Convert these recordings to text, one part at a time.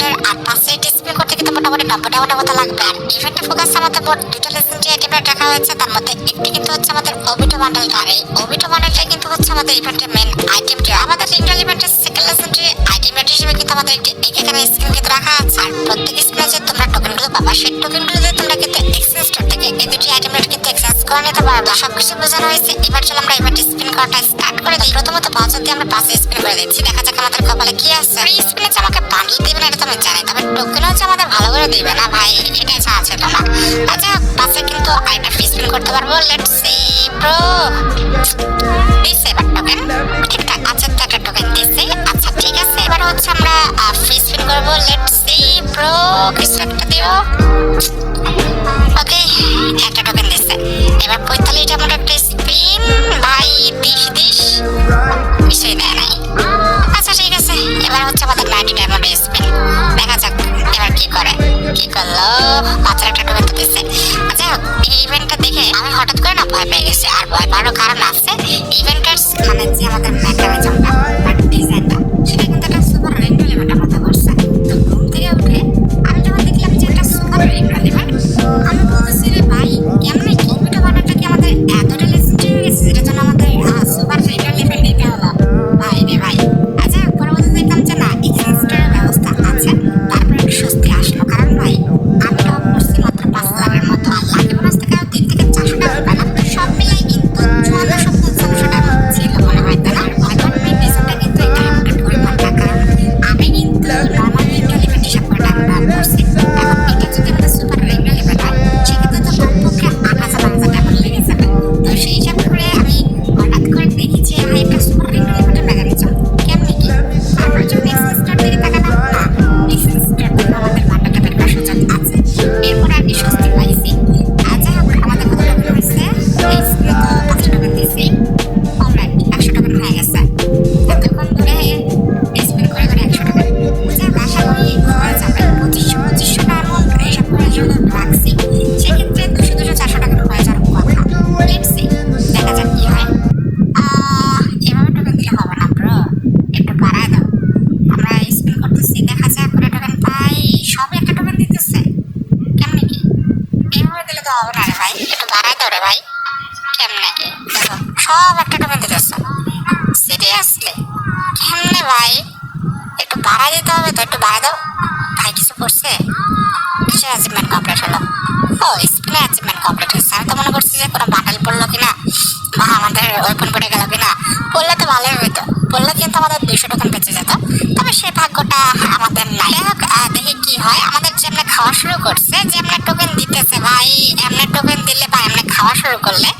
লেজেন্ডের আর পাঁচে ডিসপ্লে করতে কিন্তু মোটামুটি নব্বই টাকার মতো লাগবে। আর ইভেন্টে ফোকাস আমাদের মোট দুটো লেজেন্ডারি আইটেম রাখা হয়েছে, তার মধ্যে একটি কিন্তু হচ্ছে আমাদের ওবিটো বান্ডেলটা আর এই ওবিটো বান্ডেলটা কিন্তু হচ্ছে আমাদের ইভেন্টের মেন আইটেমটি আমাদের রিটাল ইভেন্টের সেকেন্ড লেজেন্ডারি আইটেম হিসেবে কিন্তু আমাদের একটি এখানে স্ক্রিন কিন্তু রাখা আছে। আর প্রত্যেক স্ক্রিনে যে তোমরা টোকেনগুলো পাবা, সেই টোকেনগুলো দিয়ে তোমরা কিন্তু এক্সচেঞ্জ থেকে এই দুটি আইটেম কিন্তু এক্সচেঞ্জ করে নিতে পারবে। সবকিছু বোঝানো হয়েছে। এবার চলো আমরা এবার স্পিন করাটা স্টার্ট করে দিই। প্রথমত দিয়ে স্পিন করে দিচ্ছি দেখা যাক আমাদের কপালে কি আছে। ফ্রি স্পিনে যে আমাকে দিবে না, এটা তো আমি জানি তবে টোকেন হচ্ছে আমাদের ভালো করে দিবে না ভাই এটাই চাচ্ছে তোমরা। আচ্ছা পাঁচে কিন্তু আরেকটা ফ্রি স্পিন করতে পারব লেটস সি ব্রো দিছে এবার টোকেন ঠিকঠাক আচ্ছা তো একটা টোকেন দিছে। আচ্ছা ঠিক আছে, এবার হচ্ছে আমরা ফ্রি স্পিন করব লেটস সি ব্রো কিছু একটা দিও। ওকে সব একটা টোকেন দিতেছে সিরিয়াসলি কেমনে ভাই? একটু বাড়ায় দিতে হবে তো, একটু বাড়ায় দাও। ভাই, কিছু করছে? কিছু অ্যাচিভমেন্ট কমপ্লিট হলো? ও স্পিনে অ্যাচিভমেন্ট কমপ্লিট হয়েছে। আমি তো মনে করছি যে কোনো বান্ডেল পড়ল কিনা, বা আমাদের ওয়েপন পড়ে গেল কিনা। পড়লে তো ভালোই হইতো। পড়লে কিন্তু আমাদের দুইশো টোকেন বেঁচে যেত। তবে সে ভাগ্যটা আমাদের নাই। দেখি কি হয়। আমাদের যেমনে খাওয়া শুরু করছে, যেমনে টোকেন দিতেছে ভাই, এমনি টোকেন দিলে বা এমনি খাওয়া শুরু করলে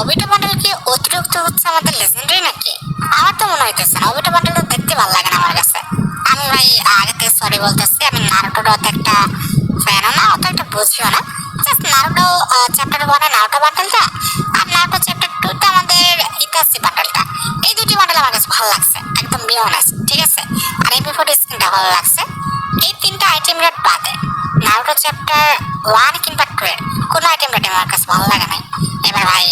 না বান্ডেল কি অতিরিক্ত হচ্ছে আমাদের লেজেন্ডারি নাকি? আমার তো মনে হইতেছে না। ওবিটো বান্ডেল দেখতে ভালো লাগে না আমার কাছে। আমি ভাই আগে থেকে সরি বলতেছি, আমি নারুটোর অত একটা ফ্যানও না, অত একটা বুঝিও না। জাস্ট নারুটো চ্যাপ্টার ওয়ানে নারুটো বান্ডেলটা আর নারুটো চ্যাপ্টার টুতে আমাদের ইতাসি বান্ডেলটা এই দুটি বান্ডেল আমার কাছে ভালো লাগছে, একদম বিয়নেস ঠিক আছে? আর এমপি ফোর্টি স্ক্রিনটা ভালো লাগছে। এই তিনটা আইটেম রেট বাদে। নারুটো চ্যাপ্টার ওয়ান কিংবা টু কোনো আইটেম রেট আমার কাছে ভালো লাগে নাই। ভাই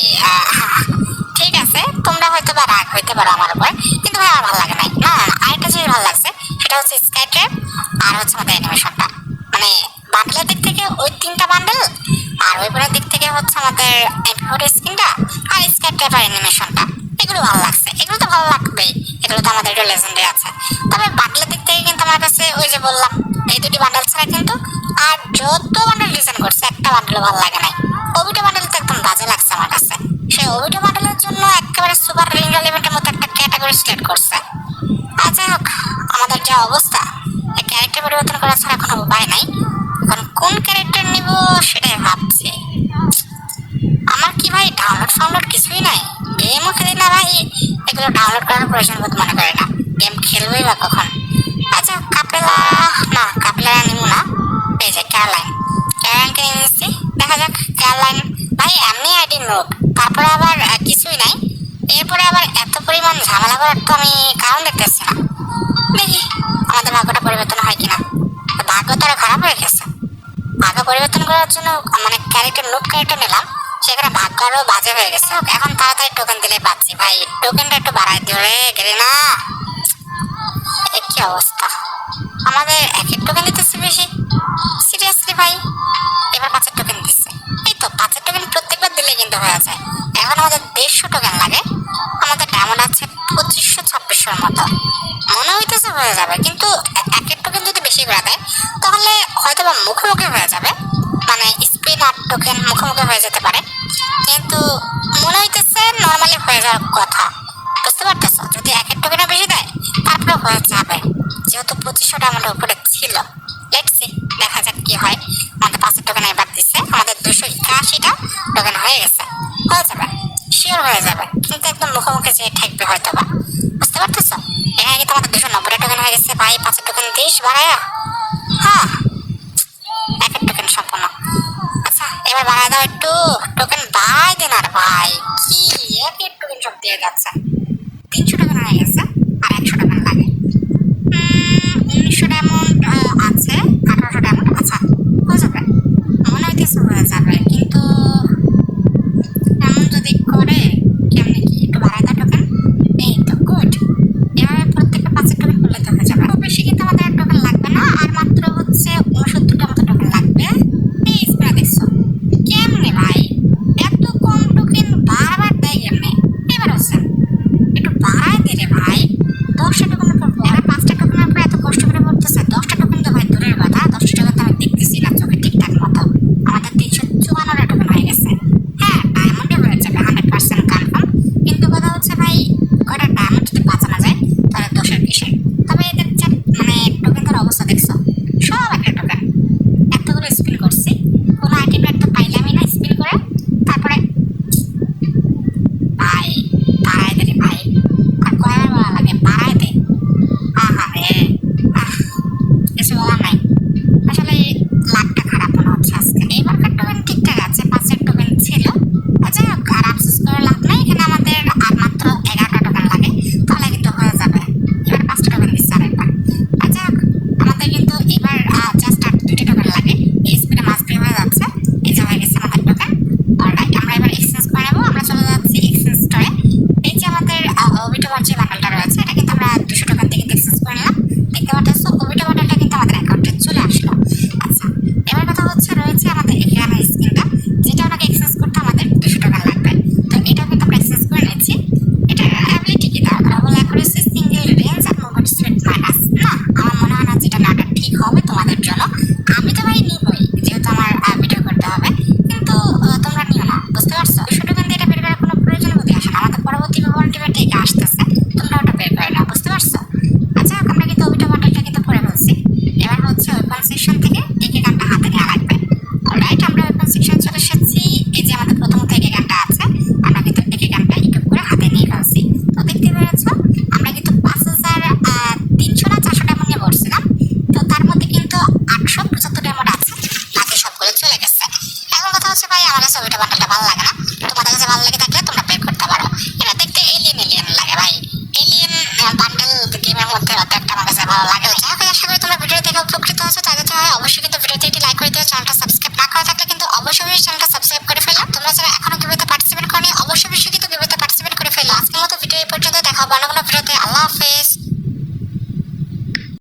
ঠিক আছে, তোমরা হয়তো বা রাগ হইতে পারো আমার উপর, কিন্তু ভাই আমার ভালো লাগে নাই। না আরেকটা জিনিস ভালো লাগছে, সেটা হচ্ছে স্কাই ট্র্যাপ আর হচ্ছে আমাদের অ্যানিমেশনটা মানে বান্ডেলের দিক থেকে ওই তিনটা বান্ডেল আর ওই পরের দিক থেকে হচ্ছে আমাদের এমপিফোর স্ক্রিনটা আর স্কাই আর অ্যানিমেশনটা এগুলো ভালো লাগছে, এগুলো তো ভালো লাগবেই, এগুলো তো আমাদের একটু লেজেন্ডে আছে। তবে বান্ডেলের দিক থেকে কিন্তু আমার কাছে ওই যে বললাম, এই দুটি বান্ডেল ছাড়া কিন্তু আর যত বান্ডেল ডিজাইন করছে, একটা বান্ডেলও ভালো লাগে নাই। সেই ওবিটো বান্ডেলের জন্য একেবারে সুপার রিঙ্গাল ইভেন্টের মতো একটা ক্যাটাগরি সিলেক্ট করছে। আর যাই হোক, আমাদের যে অবস্থা ক্যারেক্টার পরিবর্তন করা ছাড়া কোনো উপায় নাই। এখন কোন ক্যারেক্টার নিব সেটাই ভাবছি। আমার কি ভাই ডাউনলোড ফাউনলোড কিছুই নাই? গেমও খেলি না ভাই, এগুলো ডাউনলোড করার প্রয়োজন বোধ মনে করে না। গেম খেলবোই বা কখন? আচ্ছা কাপেলা না কাপেলা নিব না। এই যে ক্যারলাইন ক্যারলাইনকে নিয়ে দেখা যাক ক্যারলাইন ভাই, এমনি আইডি নোট তারপরে আবার কিছুই নাই। এরপরে আবার এত পরিমাণ ঝামেলা করার তো আমি কারণ দেখতেছি না। দেখি আমাদের ভাগ্যটা পরিবর্তন হয় কিনা। ভাগ্য তো খারাপ হয়ে গেছে। ভাগ্য পরিবর্তন করার জন্য মানে ক্যারেক্টার লুক ক্যারেক্টার নিলাম। সেখানে ভাগ্য আরও বাজে হয়ে গেছে। এখন তাড়াতাড়ি টোকেন দিলে পাচ্ছি। ভাই টোকেনটা একটু বাড়াই দিও রে, গেলে না। কি অবস্থা? আমাদের এক টোকেন দিতেছে বেশি। সিরিয়াসলি ভাই? এবার পাঁচের টোকেন দিচ্ছে। এই তো প্রত্যেকটা দিলে কিন্তু হয়ে যায়। এখন আমাদের দেড়শো টোকেন লাগে। আমাদের ডায়মন্ড আছে পঁচিশশো, ছাব্বিশশোর মতো। মনে হইতেছে হয়ে যাবে, কিন্তু এক এক টোকেন যদি বেশি করে দেয়, তাহলে হয়তো বা মুখোমুখি হয়ে যাবে। মানে স্পিন আট টোকেন মুখোমুখি হয়ে যেতে পারে। কিন্তু মনে হইতেছে নর্মালি হয়ে যাওয়ার কথা। বুঝতে পারতেছ? যদি এক এক টোকেনও বেশি দেয় তারপরে হয়ে যাবে। যেহেতু পঁচিশশো ডায়মন্ডের উপরে ছিল। দেখা গেছে তোমার দুশো নব্বই টোকেন হয়ে গেছে, ভাই পাঁচশো টোকেন দিস, বাড়ায়া। হ্যাঁ এক টোকেন সম্পূর্ণ। আচ্ছা এবার বাড়ায় দাও একটু। টোকেন বাড়াই দিন আর, ভাই, কি এক টোকেন সব দিয়ে যাচ্ছে। তিনশো টোকেন হয়ে গেছে। ভালো লাগে